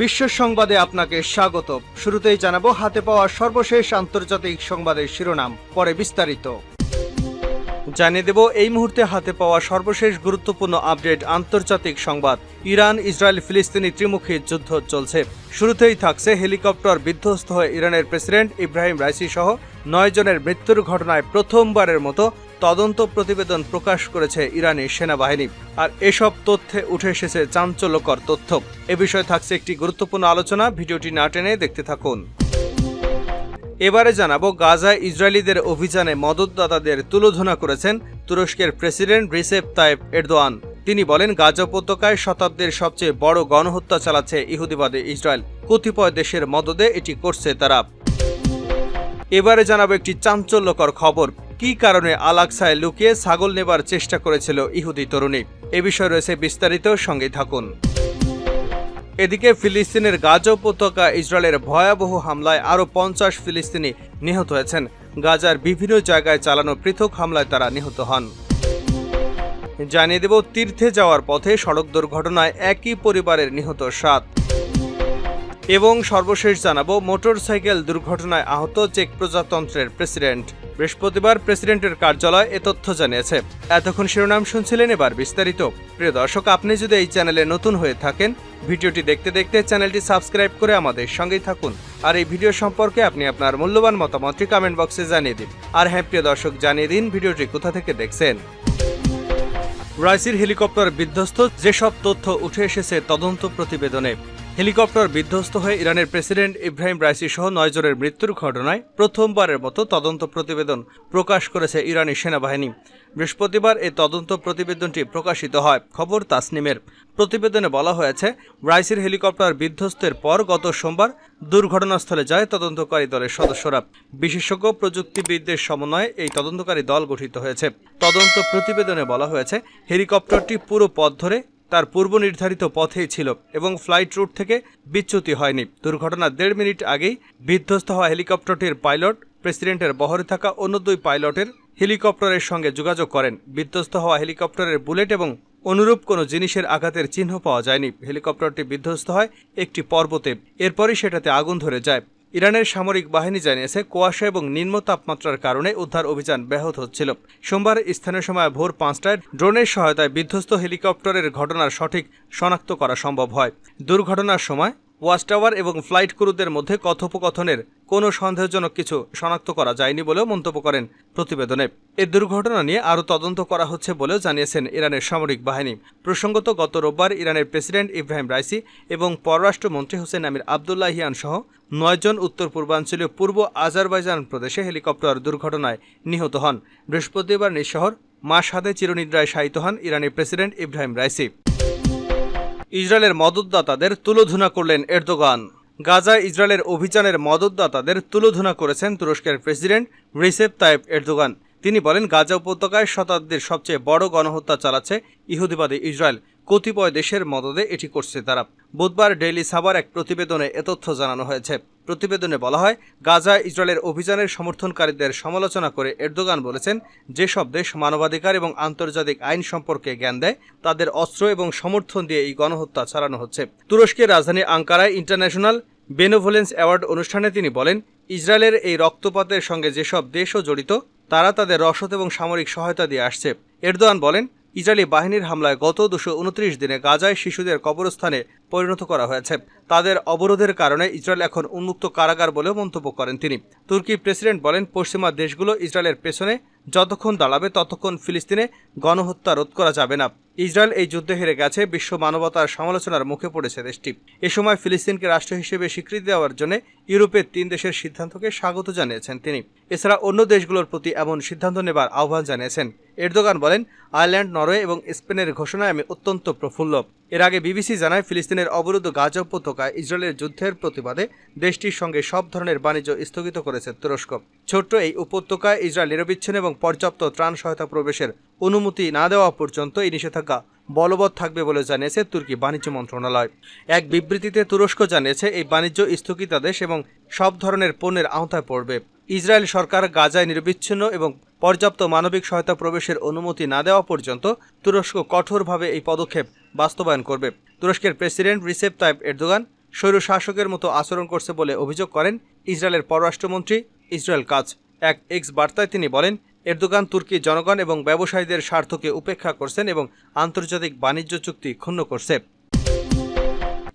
বিশ্ব সংবাদে আপনাকে স্বাগত। শুরুতেই জানাব, হাতে পাওয়া সর্বশেষ আন্তর্জাতিক সংবাদের শিরোনাম, পরে বিস্তারিত। জানিয়ে দেব, এই মুহূর্তে হাতে পাওয়া সর্বশেষ গুরুত্বপূর্ণ আপডেট আন্তর্জাতিক সংবাদ। ইরান, ইসরায়েল, ফিলিস্তিনি ত্রিমুখী যুদ্ধ চলছে। শুরুতেই থাকছে হেলিকপ্টার বিধ্বস্ত হয়ে ইরানের প্রেসিডেন্ট ইব্রাহিম রাইসি সহ নয় জনের মৃত্যুর ঘটনায় প্রথমবারের মতো তদন্ত প্রতিবেদন প্রকাশ করেছে ইরানি সেনাবাহিনী। আর এসব তথ্যে উঠে এসেছে চাঞ্চল্যকর তথ্য। এ বিষয়ে থাকছে একটি গুরুত্বপূর্ণ আলোচনা। ভিডিওটি না টেনে দেখতে থাকুন। এবারে জানাব গাজায় ইসরায়েলিদের অভিযানে মদতদাতাদের তুলোধনা করেছেন তুরস্কের প্রেসিডেন্ট রিসেপ তাইব এরদোয়ান। তিনি বলেন, গাজা উপত্যকায় শতাব্দীর সবচেয়ে বড় গণহত্যা চালাচ্ছে ইহুদিবাদী ইসরায়েল। কতিপয় দেশের মদদে এটি করছে তারা। এবারে জানাব একটি চাঞ্চল্যকর খবর। কী কারণে আলাক্সায় লুকিয়ে ছাগল নেবার চেষ্টা করেছিল ইহুদি তরুণী? এ বিষয়ে রয়েছে বিস্তারিত সঙ্গে থাকুন। এদিকে ফিলিস্তিনের গাজা উপত্যকা ইসরায়েলের ভয়াবহ হামলায় আরও পঞ্চাশ ফিলিস্তিনি নিহত হয়েছেন। গাজার বিভিন্ন জায়গায় চালানো পৃথক হামলায় তারা নিহত হন। জানিয়ে দেব, তীর্থে যাওয়ার পথে সড়ক দুর্ঘটনায় একই পরিবারের নিহত সাত। এবং সর্বশেষ জানাব, মোটরসাইকেল দুর্ঘটনায় আহত চেক প্রজাতন্ত্রের প্রেসিডেন্ট। বৃহস্পতিবার প্রেসিডেন্টের কার্যালয় এ তথ্য জানিয়েছে। এতক্ষণ শিরোনাম শুনছিলেন এবার বিস্তারিত। প্রিয় দর্শক, আপনি যদি এই চ্যানেলে নতুন হয়ে থাকেন, ভিডিওটি দেখতে দেখতে চ্যানেলটি সাবস্ক্রাইব করে আমাদের সঙ্গেই থাকুন। আর এই ভিডিও সম্পর্কে আপনি আপনার মূল্যবান মতামতটি কমেন্ট বক্সে জানিয়ে দিন। আর হ্যাঁ প্রিয় দর্শক, জানিয়ে দিন ভিডিওটি কোথা থেকে দেখছেন। রাইসির হেলিকপ্টার বিধ্বস্ত, যেসব তথ্য উঠে এসেছে তদন্ত প্রতিবেদনে হেলিকপ্টার বিধ্বস্ত হয়ে ইরানের প্রেসিডেন্ট ইব্রাহিম রাইসি সহ নয় জনের মৃত্যুর ঘটনায় প্রথমবারের মতো তদন্ত প্রতিবেদন প্রকাশ করেছে ইরানি সেনাবাহিনী। বৃহস্পতিবার এই তদন্ত প্রতিবেদনটি প্রকাশিত হয়, খবর তাসনিমের। প্রতিবেদনে বলা হয়েছে, রাইসির হেলিকপ্টার বিধ্বস্তের পর গত সোমবার দুর্ঘটনাস্থলে যায় তদন্তকারী দলের সদস্যরা। বিশেষজ্ঞ প্রযুক্তিবিদদের সমন্বয়ে এই তদন্তকারী দল গঠিত হয়েছে। তদন্ত প্রতিবেদনে বলা হয়েছে, হেলিকপ্টারটি পুরো পথ ধরে তার পূর্ব নির্ধারিত পথেই ছিল এবং ফ্লাইট রুট থেকে বিচ্যুতি হয়নি। দুর্ঘটনার দেড় মিনিট আগেই বিধ্বস্ত হওয়া হেলিকপ্টারটির পাইলট, প্রেসিডেন্টের বহরে থাকা অন্য দুই পাইলটের হেলিকপ্টারের সঙ্গে যোগাযোগ করেন। বিধ্বস্ত হওয়া হেলিকপ্টারের বুলেট এবং অনুরূপ কোনো জিনিসের আঘাতের চিহ্ন পাওয়া যায়নি। হেলিকপ্টারটি বিধ্বস্ত হয় একটি পর্বতে, এরপরই সেটাতে আগুন ধরে যায়। ইরানের সামরিক বাহিনী জানিয়েছে, কুয়াশা এবং নিম্ন তাপমাত্রার কারণে উদ্ধার অভিযান ব্যাহত হচ্ছিল। সোমবার স্থানীয় সময় ভোর পাঁচটায় ড্রোনের সহায়তায় বিধ্বস্ত হেলিকপ্টারের ঘটনার সঠিক শনাক্ত করা সম্ভব হয়। দুর্ঘটনার সময় ওয়াচ টাওয়ার এবং ফ্লাইট ক্রুদের মধ্যে কথোপকথনের কোনো সন্দেহজনক কিছু শনাক্ত করা যায়নি বলেও মন্তব্য করেন প্রতিবেদনে। এ দুর্ঘটনা নিয়ে আরও তদন্ত করা হচ্ছে বলেও জানিয়েছেন ইরানের সামরিক বাহিনী। প্রসঙ্গত, গত রোববার ইরানের প্রেসিডেন্ট ইব্রাহিম রাইসি এবং পররাষ্ট্রমন্ত্রী হোসেন আমির আবদুল্লাহিয়ান সহ নয়জন উত্তর পূর্বাঞ্চলীয় পূর্ব আজারবাইজান প্রদেশে হেলিকপ্টার দুর্ঘটনায় নিহত হন। বৃহস্পতিবার নিঃশহর মাসহাদে চিরনিদ্রায় শায়িত হন ইরানের প্রেসিডেন্ট ইব্রাহিম রাইসি। ইসরায়েলের মদতদাতাদের তুলোধুনা করলেন এরদোগান। গাজায় ইসরায়েলের অভিযানের মদতদাতাদের তুলোধুনা করেছেন তুরস্কের প্রেসিডেন্ট রিসেপ তাইব এরদোগান। তিনি বলেন, গাজা উপত্যকায় শতাব্দীর সবচেয়ে বড় গণহত্যা চালাচ্ছে ইহুদিবাদী ইসরায়েল। কতিপয় দেশের মদদে এটি করছে তারা। বুধবার ডেইলি সাবার এক প্রতিবেদনে এ তথ্য জানানো হয়েছে। প্রতিবেদনে বলা হয়, গাজা ইসরায়েলের অভিযানের সমর্থনকারীদের সমালোচনা করে এরদোগান বলেছেন, যেসব দেশ মানবাধিকার এবং আন্তর্জাতিক আইন সম্পর্কে জ্ঞান দেয়, তাদের অস্ত্র এবং সমর্থন দিয়ে এই গণহত্যা চালানো হচ্ছে। তুরস্কের রাজধানী আঙ্কারায় ইন্টারন্যাশনাল বেনোভোলেন্স অ্যাওয়ার্ড অনুষ্ঠানে তিনি বলেন, ইসরায়েলের এই রক্তপাতের সঙ্গে যেসব দেশও জড়িত তারা তাদের রসদ এবং সামরিক সহায়তা দিয়ে আসছে। এরদোয়ান বলেন, ইসরায়েলি বাহিনীর হামলায় গত দুশো উনত্রিশ দিনে গাজায় শিশুদের কবরস্থানে পরিণত করা হয়েছে। তাদের অবরোধের কারণে ইসরায়েল এখন উন্মুক্ত কারাগার বলেও মন্তব্য করেন তিনি। তুর্কি প্রেসিডেন্ট বলেন, পশ্চিমা দেশগুলো ইসরায়েলের পেছনে যতক্ষণ দাঁড়াবে, ততক্ষণ ফিলিস্তিনে গণহত্যা রোধ করা যাবে না। ইসরায়েল এই যুদ্ধে হেরে গেছে, বিশ্ব মানবতার সমালোচনার মুখে পড়েছে দেশটি। এ সময় ফিলিস্তিনকে রাষ্ট্র হিসেবে স্বীকৃতি দেওয়ার জন্য ইউরোপের তিন দেশের সিদ্ধান্তকে স্বাগত জানিয়েছেন তিনি। এছাড়া অন্য দেশগুলোর প্রতি এমন সিদ্ধান্ত নেবার আহ্বান জানিয়েছেন। এরদোগান বলেন, আয়ারল্যান্ড, নরওয়ে এবং স্পেনের ঘোষণায় আমি অত্যন্ত প্রফুল্ল। এর আগে বিবিসি জানায়, ফিলিস্তিনের অবরুদ্ধ গাজা উপত্যকায় ইসরায়েলের যুদ্ধের প্রতিবাদে দেশটির সঙ্গে সব ধরনের বাণিজ্য স্থগিত করেছে তুরস্ক। ছোট্ট এই উপত্যকায় ইসরায়েল নিরবিচ্ছিন্ন এবং পর্যাপ্ত ত্রাণ সহায়তা প্রবেশের অনুমতি না দেওয়া পর্যন্ত এই নিষেধাজ্ঞা বলবৎ থাকবে বলে জানিয়েছে তুর্কি বাণিজ্য মন্ত্রণালয়। এক বিবৃতিতে তুরস্ক জানিয়েছে, এই বাণিজ্য স্থগিতাদেশ এবং সব ধরনের পণ্যের আওতায় পড়বে। ইসরায়েল সরকার গাজায় নিরবিচ্ছিন্ন এবং পর্যাপ্ত মানবিক সহায়তা প্রবেশের অনুমতি না দেওয়া পর্যন্ত তুরস্ক কঠোরভাবে এই পদক্ষেপ বাস্তবায়ন করবে। তুরস্কের প্রেসিডেন্ট রিসেপ তাইব এরদোগান স্বৈরশাসকের মতো আচরণ করছে বলে অভিযোগ করেন ইসরায়েলের পররাষ্ট্রমন্ত্রী ইসরায়েল কাজ। এক এক্স বার্তায় তিনি বলেন, এরদোগান তুর্কি জনগণ এবং ব্যবসায়ীদের স্বার্থকে উপেক্ষা করছেন এবং আন্তর্জাতিক বাণিজ্য চুক্তি ক্ষুণ্ণ করছে।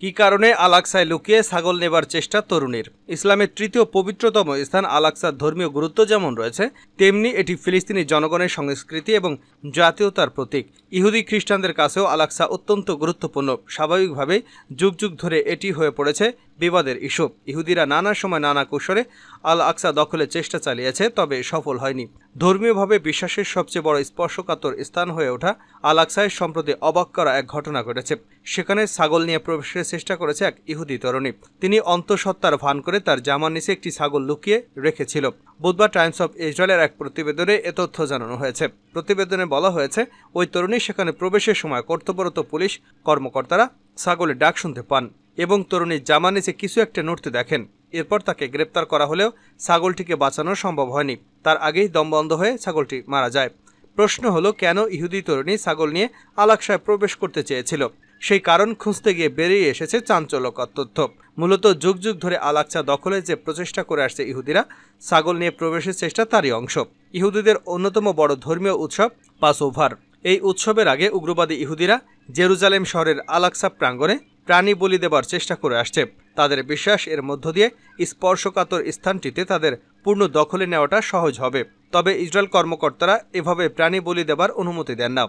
কি কারণে আলাক্সায় লুকিয়ে ছাগল নেবার চেষ্টা তরুণীর? ইসলামের তৃতীয় পবিত্রতম স্থান আলাক্সার ধর্মীয় গুরুত্ব যেমন রয়েছে, তেমনি এটি ফিলিস্তিনি জনগণের সংস্কৃতি এবং জাতীয়তার প্রতীক। ইহুদি খ্রিস্টানদের কাছেও আলাক্সা অত্যন্ত গুরুত্বপূর্ণ। স্বাভাবিকভাবেই যুগ যুগ ধরে এটি হয়ে পড়েছে বিবাদের ইস্যু। ইহুদিরা নানা সময় নানা কৌশলে আল আকসা দখলের চেষ্টা চালিয়েছে, তবে সফল হয়নি। ধর্মীয়ভাবে বিশ্বাসের সবচেয়ে বড় স্পর্শকাতর স্থান হয়ে ওঠা আল আকসায় সম্প্রতি অবাক করা এক ঘটনা ঘটেছে। সেখানে ছাগল নিয়ে প্রবেশের চেষ্টা করেছে এক ইহুদি তরুণী। তিনি অন্তঃসত্ত্বার ভান করে তার জামার নিচে একটি ছাগল লুকিয়ে রেখেছিল। বুধবার টাইমস অফ ইসরায়েলের এক প্রতিবেদনে এ তথ্য জানানো হয়েছে। প্রতিবেদনে বলা হয়েছে, ওই তরুণী সেখানে প্রবেশের সময় কর্তব্যরত পুলিশ কর্মকর্তারা ছাগলের ডাক শুনতে পান এবং তরুণীর জামা নিচে কিছু একটা নড়তে দেখেন। এরপর তাকে গ্রেপ্তার করা হলেও ছাগলটিকে বাঁচানো সম্ভব হয়নি। তার আগেই দম বন্ধ হয়ে ছাগলটি মারা যায়। প্রশ্ন হলো, কেন ইহুদি তরুণী ছাগল নিয়ে আলাকসায় প্রবেশ করতে চেয়েছিল? সেই কারণ খুঁজতে গিয়ে বেরিয়ে এসেছে চাঞ্চল্যকর তথ্য। মূলত যুগ যুগ ধরে আলাকসা দখলে যে প্রচেষ্টা করে আসছে ইহুদিরা, ছাগল নিয়ে প্রবেশের চেষ্টা তারই অংশ। ইহুদিদের অন্যতম বড় ধর্মীয় উৎসব পাস ওভার এই উৎসবের আগে উগ্রবাদী ইহুদিরা জেরুজালেম শহরের আলাকসা প্রাঙ্গণে প্রাণী বলি দেবার চেষ্টা করে আসছে। তাদের বিশ্বাস এর মধ্য দিয়ে স্পর্শকাতর স্থানটিতে তাদের পূর্ণ দখলে নেওয়াটা সহজ হবে। তবে ইসরায়েল কর্মকর্তারা এভাবে প্রাণী বলি দেবার অনুমতি দেন না।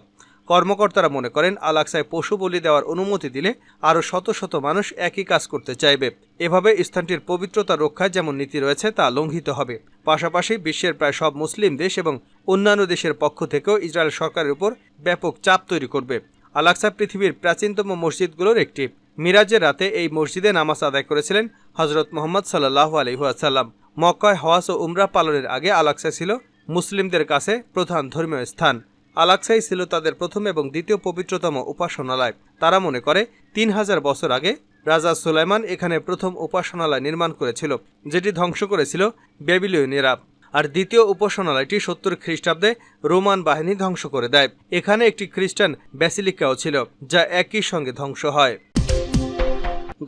কর্মকর্তারা মনে করেন আলাক্সায় পশু বলি দেওয়ার অনুমতি দিলে আরও শত শত মানুষ একই কাজ করতে চাইবে। এভাবে স্থানটির পবিত্রতা রক্ষায় যেমন নীতি রয়েছে, তা লঙ্ঘিত হবে। পাশাপাশি বিশ্বের প্রায় সব মুসলিম দেশ এবং অন্যান্য দেশের পক্ষ থেকেও ইসরায়েল সরকারের উপর ব্যাপক চাপ তৈরি করবে। আলাক্সা পৃথিবীর প্রাচীনতম মসজিদগুলোর একটি। মিরাজের রাতে এই মসজিদে নামাজ আদায় করেছিলেন হজরত মোহাম্মদ সাল্লাহ আলহিহাসাল্লাম মক্কায় হওয়াস ও উমরা পালনের আগে আলাক্সা ছিল মুসলিমদের কাছে প্রধান ধর্মীয় স্থান। আলাক্সাই ছিল তাদের প্রথম এবং দ্বিতীয় পবিত্রতম উপাসনালয়। তারা মনে করে, তিন হাজার বছর আগে রাজা সুলাইমান এখানে প্রথম উপাসনালয় নির্মাণ করেছিল, যেটি ধ্বংস করেছিল ব্যাবিলীয়নেরা আর দ্বিতীয় উপাসনালয়টি সত্তর খ্রিস্টাব্দে রোমান বাহিনী ধ্বংস করে দেয়। এখানে একটি খ্রিস্টান ব্যাসিলিকাও ছিল, যা একই সঙ্গে ধ্বংস হয়।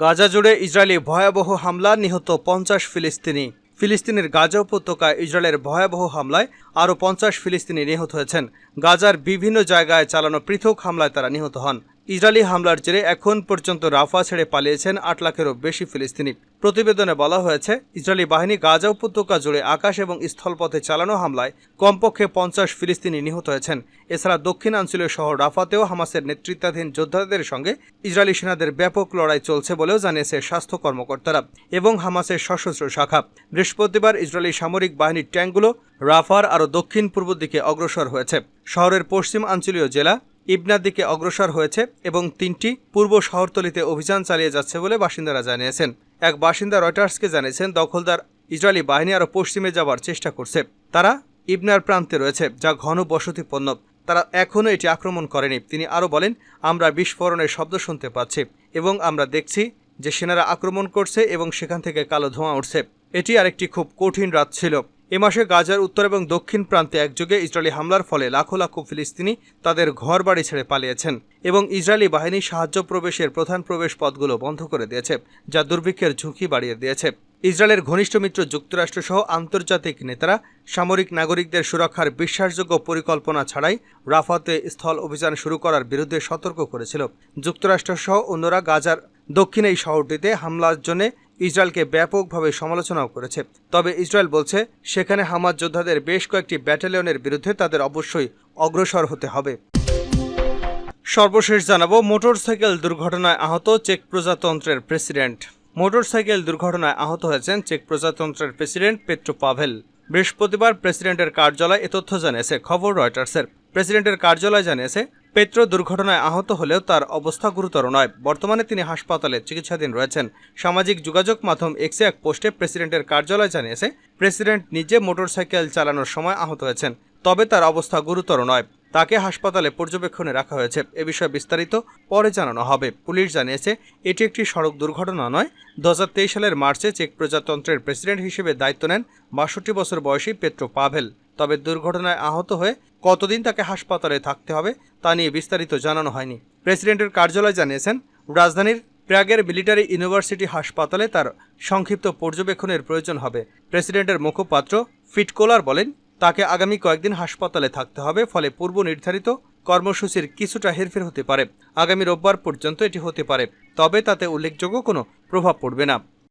গাজা জুড়ে ইসরায়েলি ভয়াবহ হামলা নিহত পঞ্চাশ ফিলিস্তিনি। ফিলিস্তিনের গাজা উপত্যকায় ইসরায়েলের ভয়াবহ হামলায় আরও পঞ্চাশ ফিলিস্তিনি নিহত হয়েছেন। গাজার বিভিন্ন জায়গায় চালানো পৃথক হামলায় তারা নিহত হন। ইসরায়েলি হামলার জেরে এখন পর্যন্ত রাফা ছেড়ে পালিয়েছেন আট লাখেরও বেশি ফিলিস্তিনি। প্রতিবেদনে বলা হয়েছে, ইসরায়েলি বাহিনী গাজা উপত্যকা জুড়ে আকাশ এবং স্থলপথে চালানো হামলায় কমপক্ষে পঞ্চাশ ফিলিস্তিনি নিহত হয়েছেন। এছাড়া দক্ষিণাঞ্চলীয় শহর রাফাতেও হামাসের নেতৃত্বাধীন যোদ্ধাদের সঙ্গে ইসরায়েলি সেনাদের ব্যাপক লড়াই চলছে বলেও জানিয়েছে স্বাস্থ্য কর্মকর্তারা এবং হামাসের সশস্ত্র শাখা। বৃহস্পতিবার ইসরায়েলি সামরিক বাহিনীর ট্যাঙ্কগুলো রাফার আরও দক্ষিণ পূর্ব দিকে অগ্রসর হয়েছে। শহরের পশ্চিম আঞ্চলীয় জেলা ইবনার দিকে অগ্রসর হয়েছে এবং তিনটি পূর্ব শহরতলিতে অভিযান চালিয়ে যাচ্ছে বলে বাসিন্দারা জানিয়েছেন। এক বাসিন্দা রয়টার্সকে জানিয়েছেন, দখলদার ইসরায়েলি বাহিনী আরও পশ্চিমে যাবার চেষ্টা করছে। তারা ইবনার প্রান্তে রয়েছে, যা ঘন বসতিপন্ন তারা এখনও এটি আক্রমণ করেনি। তিনি আরও বলেন, আমরা বিস্ফোরণের শব্দ শুনতে পাচ্ছি এবং আমরা দেখছি যে সেনারা আক্রমণ করছে এবং সেখান থেকে কালো ধোঁয়া উঠছে। এটি আরেকটি খুব কঠিন রাত ছিল। এ মাসে গাজার উত্তর এবং দক্ষিণ প্রান্তে একযোগে ইসরায়েলি হামলার ফলে লাখো লাখো ফিলিস্তিনি তাদের ঘর বাড়ি ছেড়ে পালিয়েছেন এবং ইসরায়েলি বাহিনী সাহায্য প্রবেশের প্রধান প্রবেশ পথগুলো বন্ধ করে দিয়েছে, যা দুর্ভিক্ষের ঝুঁকি বাড়িয়ে দিয়েছে। ইসরায়েলের ঘনিষ্ঠ মিত্র যুক্তরাষ্ট্রসহ আন্তর্জাতিক নেতারা সামরিক নাগরিকদের সুরক্ষার বিশ্বাসযোগ্য পরিকল্পনা ছাড়াই রাফাতে স্থল অভিযান শুরু করার বিরুদ্ধে সতর্ক করেছিল। যুক্তরাষ্ট্রসহ অন্যরা গাজার দক্ষিণ এই শহরটিতে হামলার জন্য ইসরায়েলকে ব্যাপকভাবে সমালোচনাও করেছে। তবে ইসরায়েল বলছে, সেখানে হামাজ যোদ্ধাদের বেশ কয়েকটি ব্যাটালিয়নের বিরুদ্ধে তাদের অবশ্যই অগ্রসর হতে হবে। সর্বশেষ জানাব, মোটরসাইকেল দুর্ঘটনায় আহত চেক প্রজাতন্ত্রের প্রেসিডেন্ট। মোটরসাইকেল দুর্ঘটনায় আহত হয়েছেন চেক প্রজাতন্ত্রের প্রেসিডেন্ট পেট্রো পাভেল। বৃহস্পতিবার প্রেসিডেন্টের কার্যালয় এ তথ্য জানিয়েছে খবর রয়টার্সের। প্রেসিডেন্টের কার্যালয় জানিয়েছে পেট্রো দুর্ঘটনায় আহত হলেও তার অবস্থা গুরুতর নয়। বর্তমানে তিনি হাসপাতালে চিকিৎসাধীন রয়েছেন। সামাজিক যোগাযোগ মাধ্যম এক্সে এক পোস্টে প্রেসিডেন্টের কার্যালয় জানিয়েছে, প্রেসিডেন্ট নিজে মোটরসাইকেল চালানোর সময় আহত হয়েছেন, তবে তার অবস্থা গুরুতর নয়। তাকে হাসপাতালে পর্যবেক্ষণে রাখা হয়েছে। এ বিষয়ে বিস্তারিত পরে জানানো হবে। পুলিশ জানিয়েছে, এটি একটি সড়ক দুর্ঘটনা নয়। দু সালের মার্চে চেক প্রজাতন্ত্রের প্রেসিডেন্ট হিসেবে দায়িত্ব নেন বাষট্টি বছর বয়সী পেট্রো পাভেল। তবে দুর্ঘটনায় আহত হয়ে কতদিন তাকে হাসপাতালে থাকতে হবে তা নিয়ে বিস্তারিত জানানো হয়নি। প্রেসিডেন্টের কার্যালয় জানিয়েছেন, রাজধানীর প্রাগের মিলিটারি ইউনিভার্সিটি হাসপাতালে তার সংক্ষিপ্ত পর্যবেক্ষণের প্রয়োজন হবে। প্রেসিডেন্টের মুখপাত্র ফিটকোলার বলেন, তাকে আগামী কয়েকদিন হাসপাতালে থাকতে হবে, ফলে পূর্ব নির্ধারিত কর্মসূচির কিছুটা হেরফের হতে পারে। আগামী রোববার পর্যন্ত এটি হতে পারে, তবে তাতে উল্লেখযোগ্য কোনো প্রভাব পড়বে না।